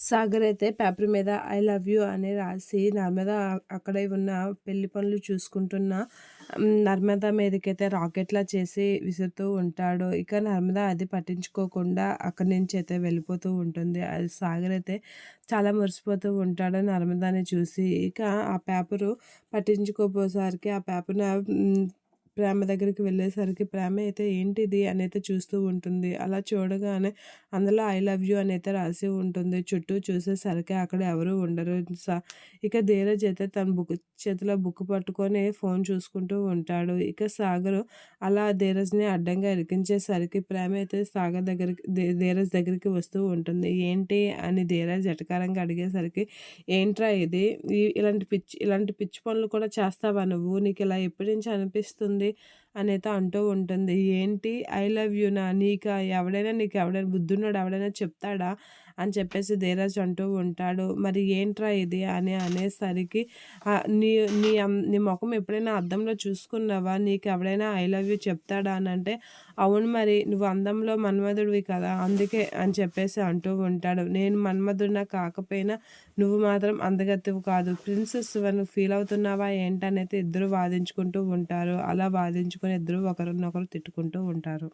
సాగర్ అయితే పేపర్ మీద I love you అని రాసి నర్మద అక్కడే ఉన్న పెళ్ళి పనులు చూసుకుంటున్న నర్మద మీదకైతే రాకెట్లా చేసి విసురుతూ ఉంటాడు. ఇక నర్మద అది పట్టించుకోకుండా అక్కడి నుంచి అయితే వెళ్ళిపోతూ ఉంటుంది. అది సాగర్ అయితే చాలా మురిసిపోతూ ఉంటాడు నర్మదాని చూసి. ఇక ఆ పేపరు పట్టించుకోపోసరికి ఆ పేపర్ను ప్రేమ దగ్గరికి వెళ్ళేసరికి ప్రేమ అయితే ఏంటిది అని అయితే చూస్తూ ఉంటుంది. అలా చూడగానే అందులో ఐ లవ్ యూ అని అయితే రాసి ఉంటుంది. చుట్టూ చూసేసరికి అక్కడ ఎవరు ఉండరు. సా ఇక ధీరజ్ అయితే తన బుక్ చేతిలో బుక్ పట్టుకొని ఫోన్ చూసుకుంటూ ఉంటాడు. ఇక సాగర్ అలా ధీరజ్ని అడ్డంగా ఇరికించేసరికి ప్రేమ అయితే సాగర్ దగ్గరికి ధీరజ్ దగ్గరికి వస్తూ ఉంటుంది. ఏంటి అని ధీరజ్ ఎటకారంగా అడిగేసరికి ఏంట్రా ఇది? ఇలాంటి పిచ్చి ఇలాంటి పిచ్చి పనులు కూడా చేస్తావా నువ్వు? నీకు ఇలా ఎప్పటి నుంచి అనిపిస్తుంది ఉంటుంది అనేది అంటూ ఉంటుంది. ఏంటి? ఐ లవ్ యూ నా నీకు? ఎవడైనా నీకు ఎవడైనా బుద్ధున్నాడు ఎవడైనా చెప్తాడా? అని చెప్పేసి ధీరజ్ అంటూ ఉంటాడు. మరి ఏంట్రా ఇది? అని అనేసరికి నీ నీ నీ ముఖం ఎప్పుడైనా అద్దంలో చూసుకున్నావా? నీకు ఎవడైనా ఐ లవ్ యూ చెప్తాడా? అని అంటే అవును మరి నువ్వు అందంలో మన్మధుడివి కదా అందుకే అని చెప్పేసి అంటూ ఉంటాడు. నేను మన్మధుడినా కాకపోయినా నువ్వు మాత్రం అందగత్తివి కాదు. ప్రిన్సెస్ నువ్వు ఫీల్ అవుతున్నావా ఏంటనైతే ఇద్దరు వాదించుకుంటూ ఉంటారు. అలా వాదించుకొని ఇద్దరు ఒకరినొకరు తిట్టుకుంటూ ఉంటారు.